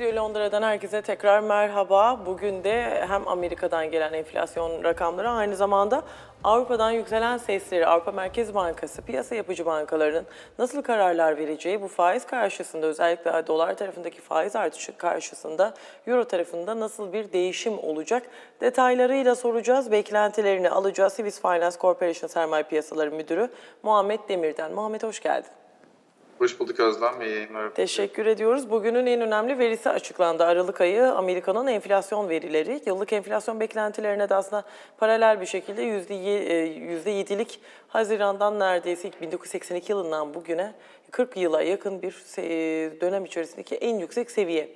Stüdyo Londra'dan herkese tekrar merhaba. Bugün de hem Amerika'dan gelen enflasyon rakamları aynı zamanda Avrupa'dan yükselen sesleri, Avrupa Merkez Bankası, piyasa yapıcı bankaların nasıl kararlar vereceği bu faiz karşısında özellikle dolar tarafındaki faiz artışı karşısında euro tarafında nasıl bir değişim olacak detaylarıyla soracağız. Beklentilerini alacağız. Swiss Finance Corporation Sermaye Piyasaları Müdürü Muhammed Demir'den. Muhammed hoş geldin. Hoş bulduk Özlem. Yayınlar. Teşekkür ediyoruz. Bugünün en önemli verisi açıklandı. Aralık ayı Amerika'nın enflasyon verileri. Yıllık enflasyon beklentilerine de aslında paralel bir şekilde %7'lik Haziran'dan neredeyse 1982 yılından bugüne 40 yıla yakın bir se- dönem içerisindeki en yüksek seviye.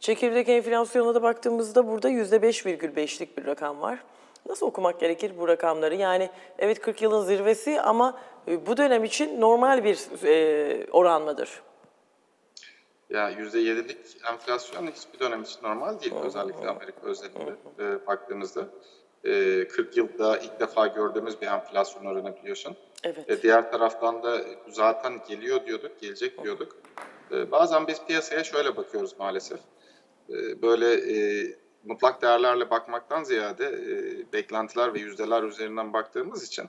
Çekirdek enflasyona da baktığımızda burada %5,5'lik bir rakam var. Nasıl okumak gerekir bu rakamları? Yani evet 40 yılın zirvesi ama e, bu dönem için normal bir e, oran mıdır? Ya %7'lik enflasyon hiçbir dönem için normal değil. Özellikle Amerika özelinde e, baktığımızda. E, 40 yılda ilk defa gördüğümüz bir enflasyon oranı biliyorsun. Evet. E, diğer taraftan da zaten geliyor diyorduk, gelecek diyorduk. E, bazen biz piyasaya şöyle bakıyoruz maalesef. E, böyle e, mutlak değerlerle bakmaktan ziyade e, beklentiler ve yüzdeler üzerinden baktığımız için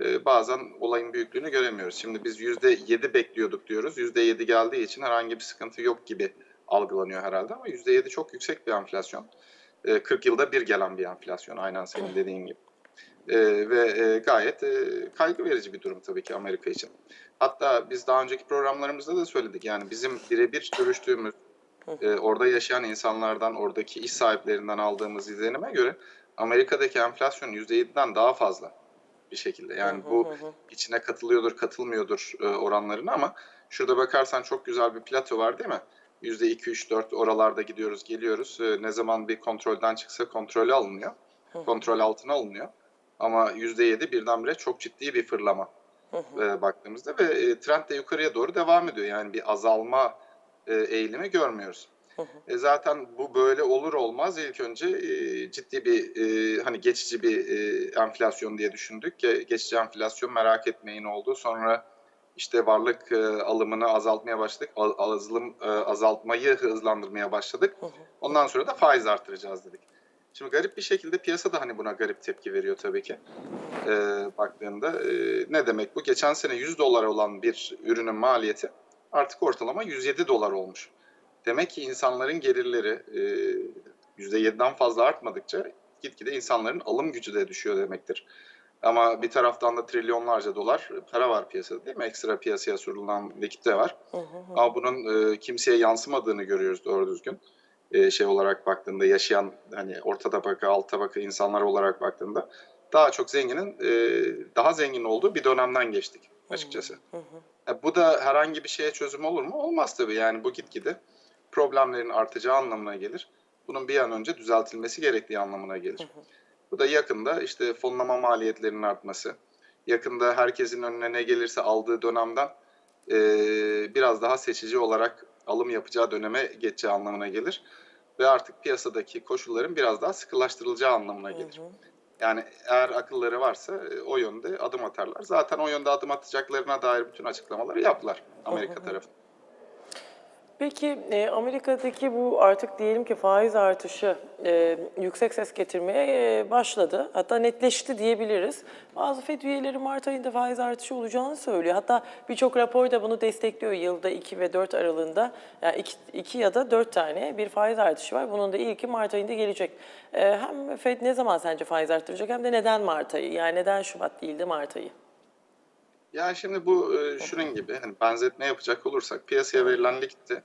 e, bazen olayın büyüklüğünü göremiyoruz. Şimdi biz %7 bekliyorduk diyoruz. %7 geldiği için herhangi bir sıkıntı yok gibi algılanıyor herhalde ama %7 çok yüksek bir enflasyon. E, 40 yılda bir gelen bir enflasyon aynen senin dediğin gibi. E, ve e, gayet e, kaygı verici bir durum tabii ki Amerika için. Hatta biz daha önceki programlarımızda da söyledik yani bizim birebir görüştüğümüz e, orada yaşayan insanlardan, oradaki iş sahiplerinden aldığımız izlenime göre Amerika'daki enflasyon %7'den daha fazla bir şekilde. Yani bu içine katılıyordur, katılmıyordur e, oranlarını ama şurada bakarsan çok güzel bir plato var değil mi? %2, 3, 4 oralarda gidiyoruz, geliyoruz. E, ne zaman bir kontrolden çıksa kontrolü alınıyor. Kontrol altına alınıyor. Ama %7 birdenbire çok ciddi bir fırlama e, baktığımızda ve e, trend de yukarıya doğru devam ediyor. Yani bir azalma e, eğilimi görmüyoruz. E, zaten bu böyle olur olmaz ilk önce e, ciddi bir e, hani geçici bir e, enflasyon diye düşündük. Ge- geçici enflasyon merak etmeyin oldu. Sonra işte varlık e, alımını azaltmaya başladık. A- azalım e, azaltmayı hızlandırmaya başladık. Ondan sonra da faiz artıracağız dedik. Şimdi garip bir şekilde piyasa da hani buna garip tepki veriyor tabii ki. E, baktığında e, ne demek bu? Geçen sene 100 dolar olan bir ürünün maliyeti artık ortalama 107 dolar olmuş. Demek ki insanların gelirleri e, %7'den fazla artmadıkça gitgide insanların alım gücü de düşüyor demektir. Ama bir taraftan da trilyonlarca dolar para var piyasada değil mi? Ekstra piyasaya sürülen likit de var. Ama bunun e, kimseye yansımadığını görüyoruz doğru düzgün. E, şey olarak baktığında yaşayan hani orta tabaka, alt tabaka insanlar olarak baktığında daha çok zenginin e, daha zengin olduğu bir dönemden geçtik açıkçası. E, bu da herhangi bir şeye çözüm olur mu? Olmaz tabii. Yani bu gitgide problemlerin artacağı anlamına gelir. Bunun bir an önce düzeltilmesi gerektiği anlamına gelir. Bu da yakında işte fonlama maliyetlerinin artması, yakında herkesin önüne ne gelirse aldığı dönemden e, biraz daha seçici olarak alım yapacağı döneme geçeceği anlamına gelir. Ve artık piyasadaki koşulların biraz daha sıkılaştırılacağı anlamına gelir. Yani eğer akılları varsa e, o yönde adım atarlar. Zaten o yönde adım atacaklarına dair bütün açıklamaları yaptılar Amerika tarafı. Peki e, Amerika'daki bu artık diyelim ki faiz artışı e, yüksek ses getirmeye e, başladı. Hatta netleşti diyebiliriz. Bazı FED üyeleri Mart ayında faiz artışı olacağını söylüyor. Hatta birçok rapor da bunu destekliyor. Yılda 2 ve 4 aralığında yani 2, ya da 4 tane bir faiz artışı var. Bunun da ilki Mart ayında gelecek. Hem FED ne zaman sence faiz arttıracak hem de neden Mart ayı? Yani neden Şubat değil de Mart ayı? Ya şimdi bu e, şunun gibi hani benzetme yapacak olursak piyasaya verilen likitte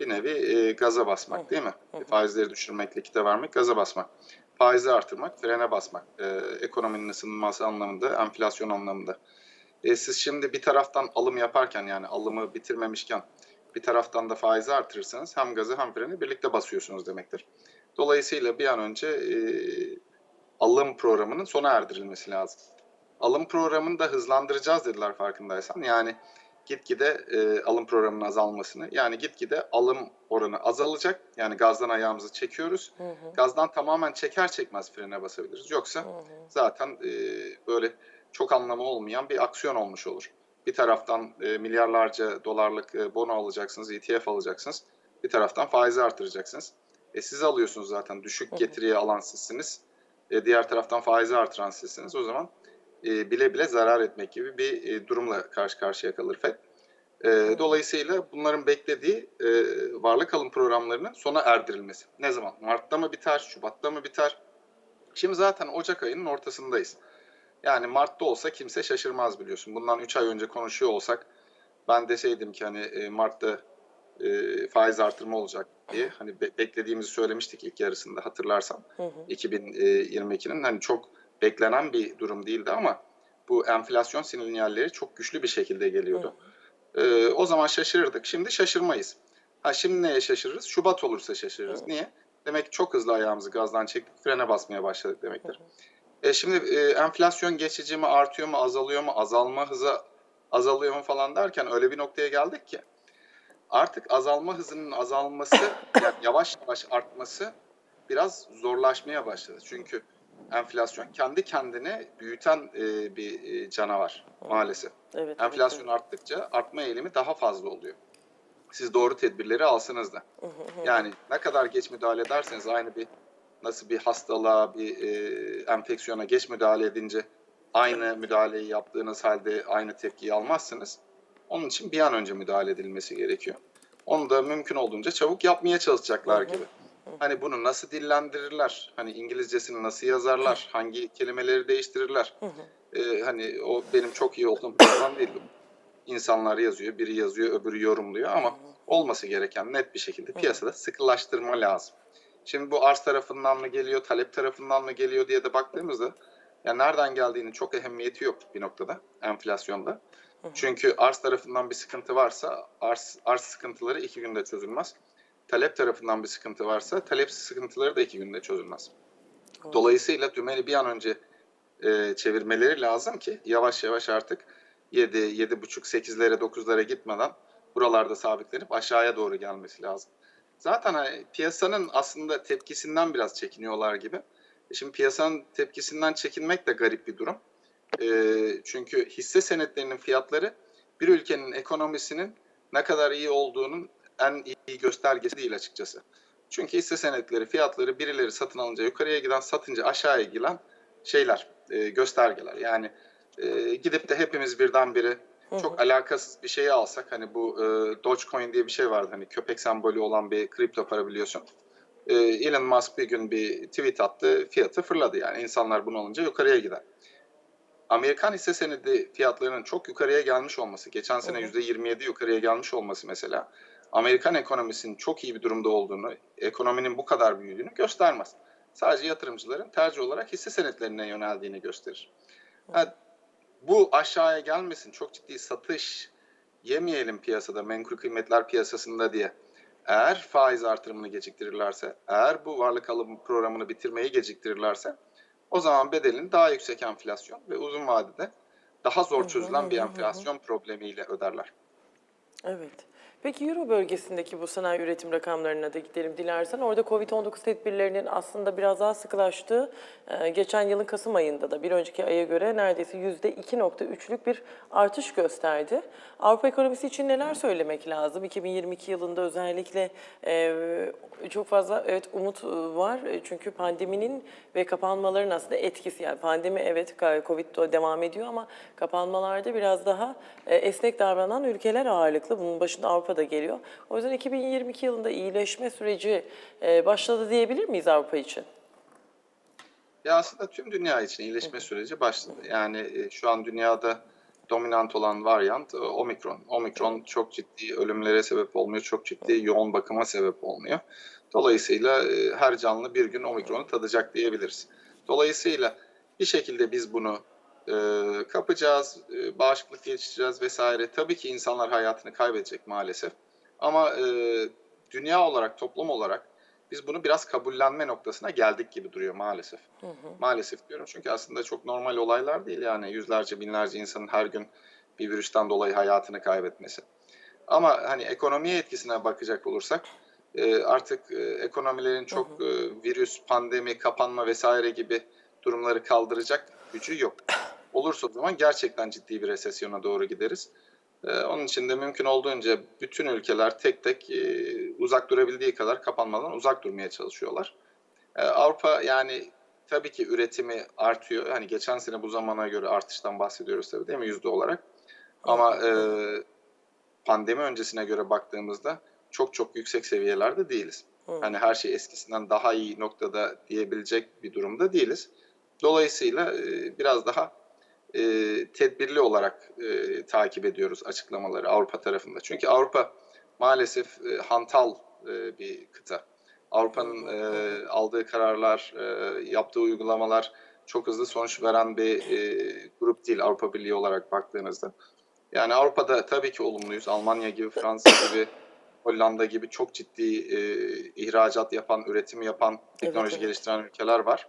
bir nevi e, gaza basmak değil mi? Faizleri düşürmek, likite vermek, gaza basmak. Faizi artırmak, frene basmak. E, ekonominin ısınması anlamında, enflasyon anlamında. E, siz şimdi bir taraftan alım yaparken yani alımı bitirmemişken bir taraftan da faizi artırırsanız hem gazı hem freni birlikte basıyorsunuz demektir. Dolayısıyla bir an önce e, alım programının sona erdirilmesi lazım. Alım programını da hızlandıracağız dediler farkındaysan. Yani gitgide e, alım programının azalmasını yani gitgide alım oranı azalacak. Yani gazdan ayağımızı çekiyoruz. Gazdan tamamen çeker çekmez frene basabiliriz. Yoksa zaten e, böyle çok anlamı olmayan bir aksiyon olmuş olur. Bir taraftan e, milyarlarca dolarlık e, bono alacaksınız, ETF alacaksınız. Bir taraftan faizi artıracaksınız. E siz alıyorsunuz zaten düşük getiriye alan sizsiniz. E, diğer taraftan faizi artıran sizsiniz. O zaman e, bile bile zarar etmek gibi bir e, durumla karşı karşıya kalır FED. E, dolayısıyla bunların beklediği e, varlık alım programlarının sona erdirilmesi. Ne zaman? Mart'ta mı biter, Şubat'ta mı biter? Şimdi zaten Ocak ayının ortasındayız. Yani Mart'ta olsa kimse şaşırmaz biliyorsun. Bundan 3 ay önce konuşuyor olsak ben deseydim ki hani e, Mart'ta e, faiz artırma olacak diye hani be- beklediğimizi söylemiştik ilk yarısında hatırlarsan. 2022'nin hani çok beklenen bir durum değildi ama bu enflasyon sinyalleri çok güçlü bir şekilde geliyordu. E, o zaman şaşırırdık. Şimdi şaşırmayız. Ha şimdi neye şaşırırız? Şubat olursa şaşırırız. Niye? Demek ki çok hızlı ayağımızı gazdan çektik, frene basmaya başladık demektir. E şimdi e, enflasyon geçici mi, artıyor mu, azalıyor mu, azalma hızı azalıyor mu falan derken öyle bir noktaya geldik ki artık azalma hızının azalması, yani yavaş yavaş artması biraz zorlaşmaya başladı. Çünkü enflasyon kendi kendine büyüten e, bir e, canavar maalesef. Evet, Enflasyon evet, arttıkça artma eğilimi daha fazla oluyor. Siz doğru tedbirleri alsanız da. Yani ne kadar geç müdahale ederseniz aynı bir nasıl bir hastalığa, bir e, enfeksiyona geç müdahale edince aynı müdahaleyi yaptığınız halde aynı tepkiyi almazsınız. Onun için bir an önce müdahale edilmesi gerekiyor. Onu da mümkün olduğunca çabuk yapmaya çalışacaklar gibi. Hani bunu nasıl dillendirirler? Hani İngilizcesini nasıl yazarlar? Hangi kelimeleri değiştirirler? Ee, hani o benim çok iyi olduğum program değil. İnsanlar yazıyor, biri yazıyor, öbürü yorumluyor ama olması gereken net bir şekilde piyasada sıkılaştırma lazım. Şimdi bu arz tarafından mı geliyor, talep tarafından mı geliyor diye de baktığımızda ya nereden geldiğinin çok ehemmiyeti yok bir noktada enflasyonda. Çünkü arz tarafından bir sıkıntı varsa arz, arz sıkıntıları iki günde çözülmez. Talep tarafından bir sıkıntı varsa talep sıkıntıları da iki günde çözülmez. Dolayısıyla dümeni bir an önce e, çevirmeleri lazım ki yavaş yavaş artık 7, 7,5, 8'lere, 9'lara gitmeden buralarda sabitlenip aşağıya doğru gelmesi lazım. Zaten hani piyasanın aslında tepkisinden biraz çekiniyorlar gibi. E Şimdi piyasanın tepkisinden çekinmek de garip bir durum. E, çünkü hisse senetlerinin fiyatları bir ülkenin ekonomisinin ne kadar iyi olduğunun en iyi göstergesi değil açıkçası. Çünkü hisse senetleri fiyatları birileri satın alınca yukarıya giden satınca aşağıya giden şeyler, e, göstergeler. Yani e, gidip de hepimiz birdenbire çok alakasız bir şeyi alsak hani bu e, Dogecoin diye bir şey vardı hani köpek sembolü olan bir kripto para biliyorsun. E, Elon Musk bir gün bir tweet attı fiyatı fırladı yani insanlar bunu alınca yukarıya gider. Amerikan hisse senedi fiyatlarının çok yukarıya gelmiş olması, geçen sene %27 yukarıya gelmiş olması mesela Amerikan ekonomisinin çok iyi bir durumda olduğunu, ekonominin bu kadar büyüdüğünü göstermez. Sadece yatırımcıların tercih olarak hisse senetlerine yöneldiğini gösterir. Ha, bu aşağıya gelmesin, çok ciddi satış yemeyelim piyasada, menkul kıymetler piyasasında diye. Eğer faiz artırımını geciktirirlerse, eğer bu varlık alım programını bitirmeyi geciktirirlerse o zaman bedelini daha yüksek enflasyon ve uzun vadede daha zor çözülen bir enflasyon problemiyle öderler. Evet. Peki Euro bölgesindeki bu sanayi üretim rakamlarına da gidelim dilersen. Orada Covid-19 tedbirlerinin aslında biraz daha sıkılaştığı, e, geçen yılın Kasım ayında da bir önceki aya göre neredeyse %2.3'lük bir artış gösterdi. Avrupa ekonomisi için neler söylemek lazım? 2022 yılında özellikle e, çok fazla evet umut e, var. Çünkü pandeminin ve kapanmaların aslında etkisi yani pandemi evet Covid de devam ediyor ama kapanmalarda biraz daha esnek davranan ülkeler ağırlıklı. Bunun başında Avrupa da geliyor. O yüzden 2022 yılında iyileşme süreci e, başladı diyebilir miyiz Avrupa için? Ya aslında tüm dünya için iyileşme süreci başladı. Yani e, şu an dünyada dominant olan varyant e, Omikron. Omikron çok ciddi ölümlere sebep olmuyor, çok ciddi yoğun bakıma sebep olmuyor. Dolayısıyla her canlı bir gün Omikron'u tadacak diyebiliriz. Dolayısıyla bir şekilde biz bunu e, kapacağız, e, bağışıklık geliştireceğiz vesaire. Tabii ki insanlar hayatını kaybedecek maalesef. Ama e, dünya olarak, toplum olarak biz bunu biraz kabullenme noktasına geldik gibi duruyor maalesef. Maalesef diyorum çünkü aslında çok normal olaylar değil yani yüzlerce binlerce insanın her gün bir virüsten dolayı hayatını kaybetmesi. Ama hani ekonomiye etkisine bakacak olursak e, artık e, ekonomilerin çok e, virüs, pandemi, kapanma vesaire gibi durumları kaldıracak gücü yok. Olursa o zaman gerçekten ciddi bir resesyona doğru gideriz. E, onun için de mümkün olduğunca bütün ülkeler tek tek e, uzak durabildiği kadar kapanmadan uzak durmaya çalışıyorlar. E, Avrupa yani tabii ki üretimi artıyor. Hani geçen sene bu zamana göre artıştan bahsediyoruz tabii değil mi yüzde olarak. Ama e, pandemi öncesine göre baktığımızda çok çok yüksek seviyelerde değiliz. Hani her şey eskisinden daha iyi noktada diyebilecek bir durumda değiliz. Dolayısıyla e, biraz daha e, tedbirli olarak e, takip ediyoruz açıklamaları Avrupa tarafında. Çünkü Avrupa maalesef e, hantal e, bir kıta. Avrupa'nın e, aldığı kararlar, e, yaptığı uygulamalar çok hızlı sonuç veren bir e, grup değil Avrupa Birliği olarak baktığınızda. Yani Avrupa'da tabii ki olumluyuz. Almanya gibi, Fransa gibi, Hollanda gibi çok ciddi e, ihracat yapan, üretim yapan, teknoloji evet. geliştiren ülkeler var.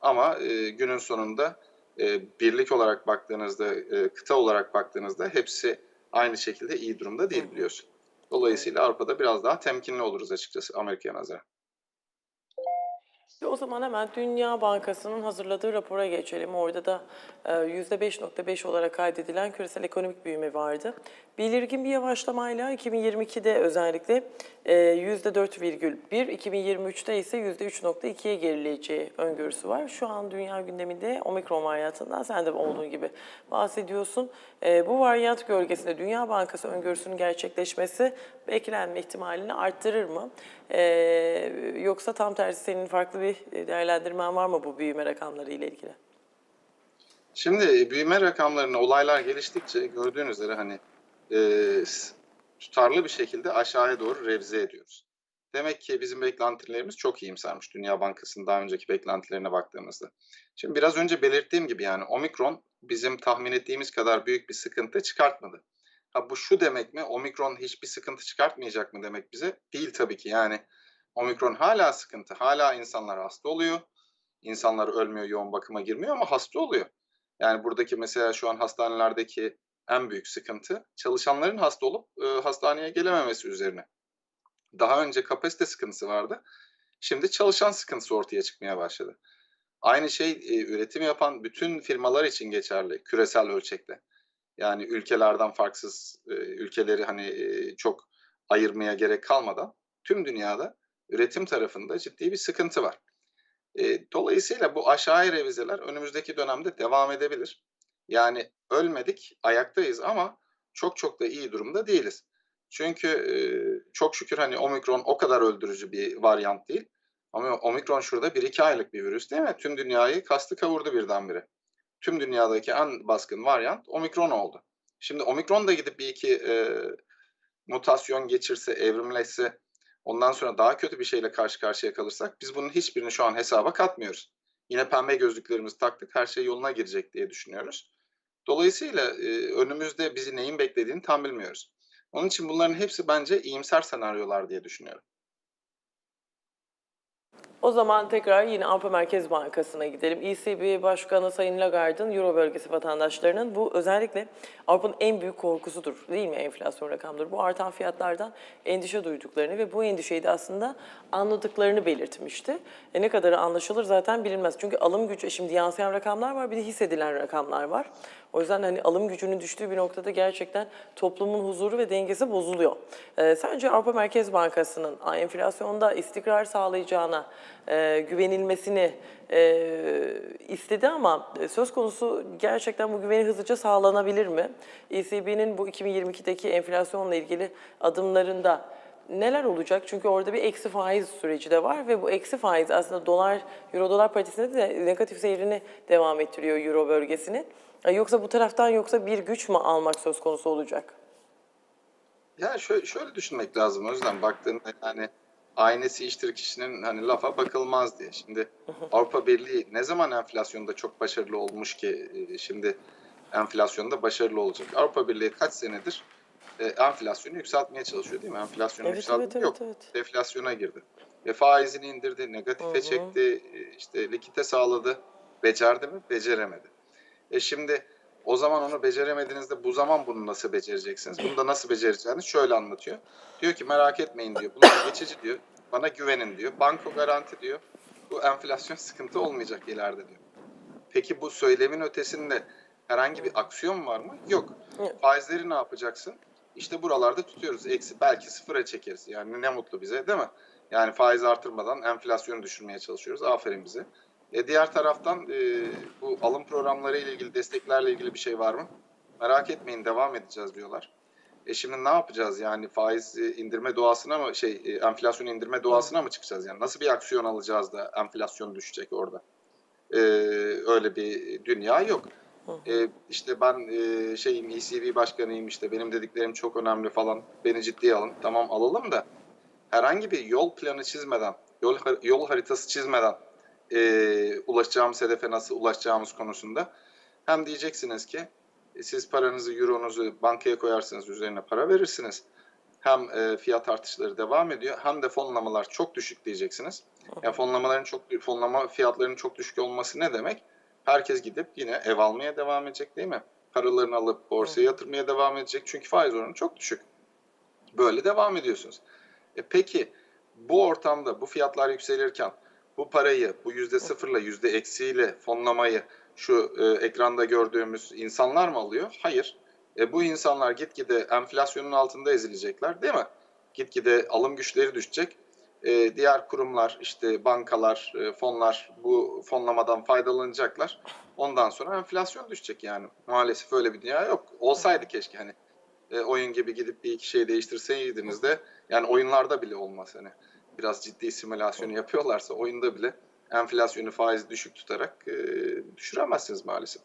Ama e, günün sonunda e, birlik olarak baktığınızda, e, kıta olarak baktığınızda hepsi aynı şekilde iyi durumda değil biliyorsun. Dolayısıyla Avrupa'da biraz daha temkinli oluruz açıkçası Amerika'ya nazaran. O zaman hemen Dünya Bankası'nın hazırladığı rapora geçelim. Orada da e, %5.5 olarak kaydedilen küresel ekonomik büyüme vardı. Belirgin bir yavaşlamayla 2022'de özellikle e, %4,1, 2023'te ise %3.2'ye gerileyeceği öngörüsü var. Şu an dünya gündeminde omikron varyantından sen de olduğu gibi bahsediyorsun. E, Bu varyant gölgesinde Dünya Bankası öngörüsünün gerçekleşmesi beklenme ihtimalini arttırır mı? E, Yoksa tam tersi senin farklı bir değerlendirmen var mı bu büyüme rakamları ile ilgili? Şimdi büyüme rakamlarını olaylar geliştikçe gördüğünüz üzere hani e, tutarlı bir şekilde aşağıya doğru revize ediyoruz. Demek ki bizim beklentilerimiz çok iyimsermiş Dünya Bankası'nın daha önceki beklentilerine baktığımızda. Şimdi biraz önce belirttiğim gibi yani omikron bizim tahmin ettiğimiz kadar büyük bir sıkıntı çıkartmadı. Ha bu şu demek mi? Omikron hiçbir sıkıntı çıkartmayacak mı demek bize? Değil tabii ki yani. Omikron hala sıkıntı. Hala insanlar hasta oluyor. İnsanlar ölmüyor, yoğun bakıma girmiyor ama hasta oluyor. Yani buradaki mesela şu an hastanelerdeki en büyük sıkıntı çalışanların hasta olup e, hastaneye gelememesi üzerine. Daha önce kapasite sıkıntısı vardı. Şimdi çalışan sıkıntısı ortaya çıkmaya başladı. Aynı şey e, üretim yapan bütün firmalar için geçerli küresel ölçekte. Yani ülkelerden farksız e, ülkeleri hani e, çok ayırmaya gerek kalmadan tüm dünyada üretim tarafında ciddi bir sıkıntı var. E, dolayısıyla bu aşağıya revizeler önümüzdeki dönemde devam edebilir. Yani ölmedik, ayaktayız ama çok çok da iyi durumda değiliz. Çünkü çok şükür hani omikron o kadar öldürücü bir varyant değil. Ama omikron şurada 1-2 aylık bir virüs değil mi? Tüm dünyayı kastı kavurdu birdenbire. Tüm dünyadaki en baskın varyant omikron oldu. Şimdi omikron da gidip bir iki e, mutasyon geçirse, evrimleşse, ondan sonra daha kötü bir şeyle karşı karşıya kalırsak biz bunun hiçbirini şu an hesaba katmıyoruz. Yine pembe gözlüklerimizi taktık, her şey yoluna girecek diye düşünüyoruz. Dolayısıyla e, önümüzde bizi neyin beklediğini tam bilmiyoruz. Onun için bunların hepsi bence iyimser senaryolar diye düşünüyorum. O zaman tekrar yine Avrupa Merkez Bankası'na gidelim. ECB Başkanı Sayın Lagarde'ın Euro bölgesi vatandaşlarının bu özellikle Avrupa'nın en büyük korkusudur değil mi enflasyon rakamları? Bu artan fiyatlardan endişe duyduklarını ve bu endişeyi de aslında anladıklarını belirtmişti. E ne kadar anlaşılır zaten bilinmez. Çünkü alım gücü, şimdi yansıyan rakamlar var bir de hissedilen rakamlar var. O yüzden hani alım gücünün düştüğü bir noktada gerçekten toplumun huzuru ve dengesi bozuluyor. Ee, sence Avrupa Merkez Bankası'nın enflasyonda istikrar sağlayacağına e, güvenilmesini e, istedi ama söz konusu gerçekten bu güveni hızlıca sağlanabilir mi? ECB'nin bu 2022'deki enflasyonla ilgili adımlarında neler olacak? Çünkü orada bir eksi faiz süreci de var ve bu eksi faiz aslında dolar, euro dolar paritesinde de negatif seyrini devam ettiriyor euro bölgesinin. E, Yoksa bu taraftan yoksa bir güç mü almak söz konusu olacak? Ya şöyle, şöyle düşünmek lazım yüzden baktığında yani aynesi iştir kişinin hani lafa bakılmaz diye. Şimdi Avrupa Birliği ne zaman enflasyonda çok başarılı olmuş ki e, şimdi enflasyonda başarılı olacak. Avrupa Birliği kaç senedir e, enflasyonu yükseltmeye çalışıyor değil mi? Enflasyonu Evet, yükseltti evet, evet, yok. evet. Deflasyona girdi. Ve faizini indirdi, negatife çekti, e, işte likite sağladı. Becerdi mi? Beceremedi. E şimdi o zaman onu beceremediğinizde bu zaman bunu nasıl becereceksiniz? Bunu da nasıl becereceğiniz şöyle anlatıyor. Diyor ki merak etmeyin diyor. Bunlar geçici diyor. Bana güvenin diyor. Banko garanti diyor. Bu enflasyon sıkıntı olmayacak ileride diyor. Peki bu söylemin ötesinde herhangi bir aksiyon var mı? Yok. Faizleri ne yapacaksın? işte buralarda tutuyoruz. Eksi belki sıfıra çekeriz. Yani ne mutlu bize değil mi? Yani faiz artırmadan enflasyonu düşürmeye çalışıyoruz. Aferin bize. E diğer taraftan e, bu alım programları ile ilgili desteklerle ilgili bir şey var mı? Merak etmeyin devam edeceğiz diyorlar. E şimdi ne yapacağız yani faiz e, indirme doğasına mı şey e, enflasyon indirme doğasına mı çıkacağız yani nasıl bir aksiyon alacağız da enflasyon düşecek orada? E, öyle bir dünya yok. E, işte ben e, şeyim ECB başkanıyım işte benim dediklerim çok önemli falan beni ciddiye alın tamam alalım da herhangi bir yol planı çizmeden yol, yol haritası çizmeden e, ulaşacağımız hedefe nasıl ulaşacağımız konusunda hem diyeceksiniz ki e, siz paranızı, euronuzu bankaya koyarsınız, üzerine para verirsiniz. Hem e, fiyat artışları devam ediyor hem de fonlamalar çok düşük diyeceksiniz. Yani fonlamaların çok fonlama fiyatlarının çok düşük olması ne demek? Herkes gidip yine ev almaya devam edecek değil mi? Paralarını alıp borsaya yatırmaya devam edecek çünkü faiz oranı çok düşük. Böyle devam ediyorsunuz. E peki bu ortamda bu fiyatlar yükselirken bu parayı bu yüzde sıfırla yüzde eksiyle fonlamayı şu e, ekranda gördüğümüz insanlar mı alıyor? Hayır. E, bu insanlar gitgide enflasyonun altında ezilecekler değil mi? Gitgide alım güçleri düşecek. E, diğer kurumlar işte bankalar, e, fonlar bu fonlamadan faydalanacaklar. Ondan sonra enflasyon düşecek yani. Maalesef öyle bir dünya yok. Olsaydı keşke hani e, oyun gibi gidip bir iki şey değiştirseydiniz de yani oyunlarda bile olmaz hani biraz ciddi simülasyonu yapıyorlarsa oyunda bile enflasyonu faizi düşük tutarak e, düşüremezsiniz maalesef.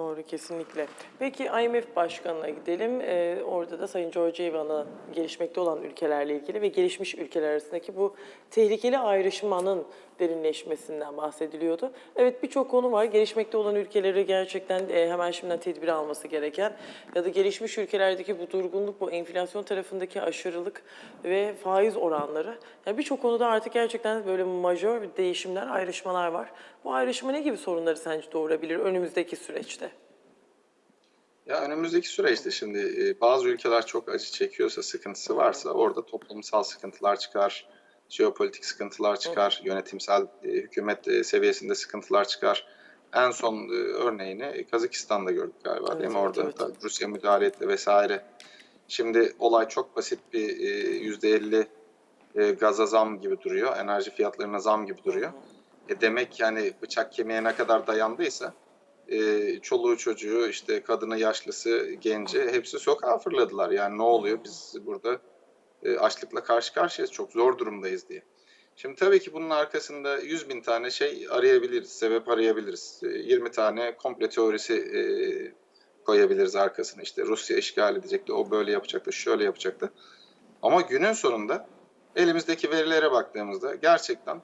Doğru kesinlikle. Peki IMF Başkanı'na gidelim. Ee, orada da Sayın Georgieva'nın gelişmekte olan ülkelerle ilgili ve gelişmiş ülkeler arasındaki bu tehlikeli ayrışmanın derinleşmesinden bahsediliyordu. Evet birçok konu var. Gelişmekte olan ülkeleri gerçekten e, hemen şimdiden tedbir alması gereken ya da gelişmiş ülkelerdeki bu durgunluk, bu enflasyon tarafındaki aşırılık ve faiz oranları. Yani birçok konuda artık gerçekten böyle majör değişimler, ayrışmalar var. Bu ayrışma ne gibi sorunları sence doğurabilir önümüzdeki süreçte? Ya önümüzdeki süreçte şimdi e, bazı ülkeler çok acı çekiyorsa, sıkıntısı varsa orada toplumsal sıkıntılar çıkar, jeopolitik sıkıntılar çıkar, yönetimsel e, hükümet e, seviyesinde sıkıntılar çıkar. En son e, örneğini Kazakistan'da gördük galiba Evet, değil mi? Orada evet, evet. Rusya müdahale etti vesaire. Şimdi olay çok basit bir e, yüzde elli e, gaza zam gibi duruyor, enerji fiyatlarına zam gibi duruyor. E demek yani bıçak kemiğe ne kadar dayandıysa e, çoluğu çocuğu işte kadını yaşlısı genci hepsi sokağa fırladılar. Yani ne oluyor biz burada e, açlıkla karşı karşıyayız çok zor durumdayız diye. Şimdi tabii ki bunun arkasında 100 bin tane şey arayabiliriz, sebep arayabiliriz. E, 20 tane komple teorisi e, koyabiliriz arkasına. İşte Rusya işgal edecekti, o böyle yapacaktı, şöyle yapacaktı. Ama günün sonunda elimizdeki verilere baktığımızda gerçekten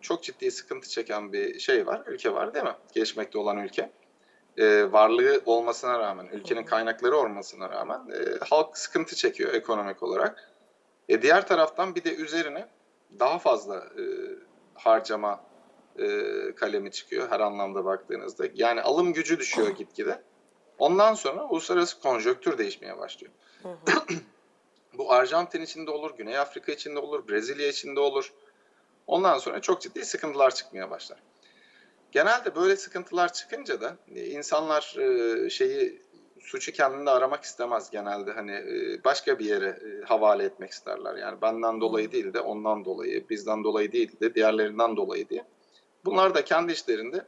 çok ciddi sıkıntı çeken bir şey var, ülke var değil mi? Gelişmekte olan ülke. Ee, varlığı olmasına rağmen, ülkenin kaynakları olmasına rağmen e, halk sıkıntı çekiyor ekonomik olarak. E, diğer taraftan bir de üzerine daha fazla e, harcama e, kalemi çıkıyor her anlamda baktığınızda. Yani alım gücü düşüyor gitgide. Ondan sonra uluslararası konjöktür değişmeye başlıyor. Bu Arjantin içinde olur, Güney Afrika içinde olur, Brezilya içinde olur. Ondan sonra çok ciddi sıkıntılar çıkmaya başlar. Genelde böyle sıkıntılar çıkınca da e, insanlar e, şeyi suçu kendinde aramak istemez genelde hani e, başka bir yere e, havale etmek isterler. Yani benden dolayı değil de ondan dolayı, bizden dolayı değil de diğerlerinden dolayı diye. Bunlar da kendi işlerinde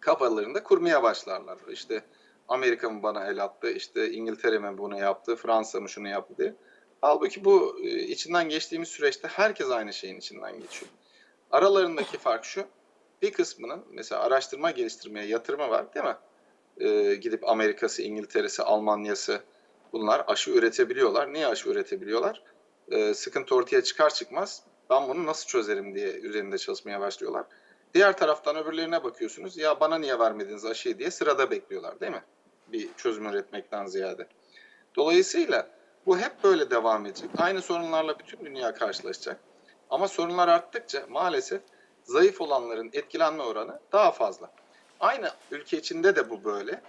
kafalarında kurmaya başlarlar. İşte Amerika mı bana el attı, işte İngiltere mi bunu yaptı, Fransa mı şunu yaptı diye. Halbuki bu e, içinden geçtiğimiz süreçte herkes aynı şeyin içinden geçiyor. Aralarındaki fark şu, bir kısmının mesela araştırma geliştirmeye yatırımı var değil mi? Ee, gidip Amerika'sı, İngiltere'si, Almanya'sı bunlar aşı üretebiliyorlar. Niye aşı üretebiliyorlar? Ee, sıkıntı ortaya çıkar çıkmaz ben bunu nasıl çözerim diye üzerinde çalışmaya başlıyorlar. Diğer taraftan öbürlerine bakıyorsunuz ya bana niye vermediniz aşıyı diye sırada bekliyorlar değil mi? Bir çözüm üretmekten ziyade. Dolayısıyla bu hep böyle devam edecek. Aynı sorunlarla bütün dünya karşılaşacak. Ama sorunlar arttıkça maalesef zayıf olanların etkilenme oranı daha fazla. Aynı ülke içinde de bu böyle.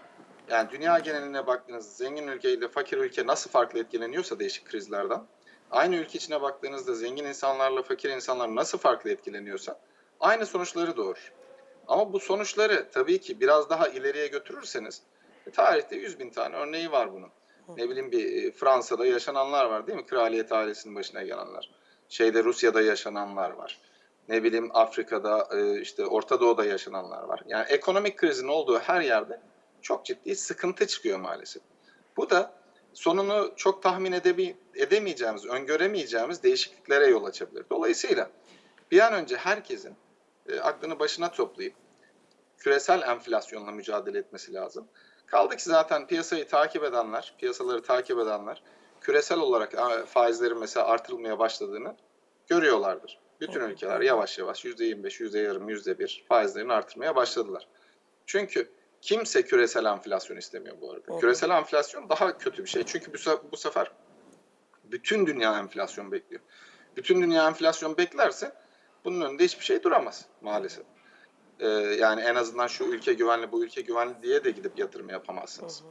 Yani dünya geneline baktığınızda zengin ülke ile fakir ülke nasıl farklı etkileniyorsa değişik krizlerden, aynı ülke içine baktığınızda zengin insanlarla fakir insanlar nasıl farklı etkileniyorsa aynı sonuçları doğurur. Ama bu sonuçları tabii ki biraz daha ileriye götürürseniz e, tarihte 100 bin tane örneği var bunun. Ne bileyim bir e, Fransa'da yaşananlar var değil mi? Kraliyet ailesinin başına gelenler. Şeyde Rusya'da yaşananlar var. Ne bileyim Afrika'da e, işte Orta Doğu'da yaşananlar var. Yani ekonomik krizin olduğu her yerde çok ciddi sıkıntı çıkıyor maalesef. Bu da sonunu çok tahmin edebi- edemeyeceğimiz, öngöremeyeceğimiz değişikliklere yol açabilir. Dolayısıyla bir an önce herkesin e, aklını başına toplayıp küresel enflasyonla mücadele etmesi lazım. Kaldı ki zaten piyasayı takip edenler, piyasaları takip edenler küresel olarak faizlerin mesela artırılmaya başladığını görüyorlardır. Bütün ülkeler yavaş yavaş %25, %20, %1 faizlerini artırmaya başladılar. Çünkü kimse küresel enflasyon istemiyor bu arada. Küresel enflasyon daha kötü bir şey. Çünkü bu, bu sefer bütün dünya enflasyon bekliyor. Bütün dünya enflasyon beklerse bunun önünde hiçbir şey duramaz maalesef. Ee, yani en azından şu ülke güvenli, bu ülke güvenli diye de gidip yatırım yapamazsınız.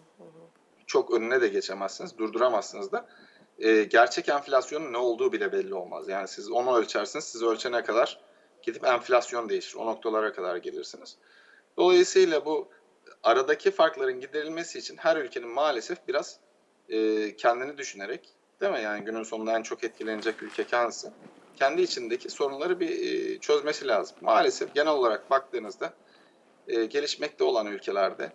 Çok önüne de geçemezsiniz, durduramazsınız da. Ee, gerçek enflasyonun ne olduğu bile belli olmaz. Yani siz onu ölçersiniz, siz ölçene kadar gidip enflasyon değişir. O noktalara kadar gelirsiniz. Dolayısıyla bu aradaki farkların giderilmesi için her ülkenin maalesef biraz e, kendini düşünerek değil mi? Yani günün sonunda en çok etkilenecek ülke kendisi. Kendi içindeki sorunları bir e, çözmesi lazım. Maalesef genel olarak baktığınızda e, gelişmekte olan ülkelerde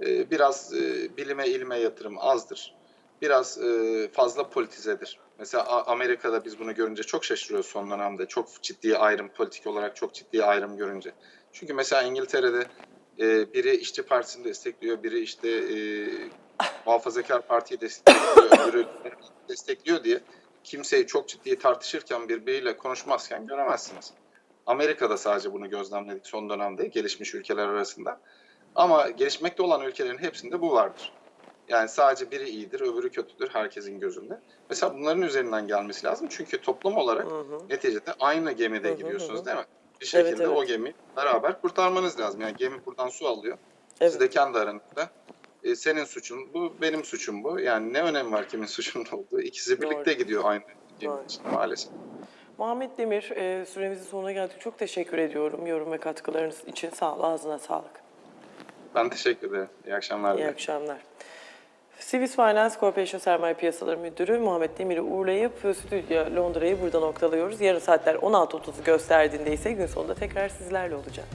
e, biraz e, bilime ilme yatırım azdır. Biraz e, fazla politizedir. Mesela Amerika'da biz bunu görünce çok şaşırıyoruz son dönemde. Çok ciddi ayrım, politik olarak çok ciddi ayrım görünce. Çünkü mesela İngiltere'de e, biri işçi partisini destekliyor, biri işte e, muhafazakar partiyi destekliyor, öbürü destekliyor diye kimseyi çok ciddi tartışırken birbiriyle konuşmazken göremezsiniz. Amerika'da sadece bunu gözlemledik son dönemde gelişmiş ülkeler arasında. Ama gelişmekte olan ülkelerin hepsinde bu vardır. Yani sadece biri iyidir, öbürü kötüdür herkesin gözünde. Mesela bunların üzerinden gelmesi lazım. Çünkü toplum olarak neticede aynı gemide gidiyorsunuz değil mi? Bir şekilde Evet, evet. o gemiyi beraber kurtarmanız lazım. Yani gemi buradan su alıyor. Evet. Siz de kendi aranızda e, senin suçun bu, benim suçum bu. Yani ne önemi var kimin suçunun olduğu? İkisi birlikte Doğru. gidiyor aynı gemi için maalesef. Muhammed Demir, e, süremizin sonuna geldik. Çok teşekkür ediyorum yorum ve katkılarınız için. Sağ ol, ağzına sağlık. Ben teşekkür ederim. İyi akşamlar. İyi akşamlar. Civis Finance Corporation Sermaye Piyasaları Müdürü Muhammed Demir'i uğurlayıp stüdyo Londra'yı burada noktalıyoruz. Yarın saatler 16.30'u gösterdiğinde ise gün sonunda tekrar sizlerle olacağım.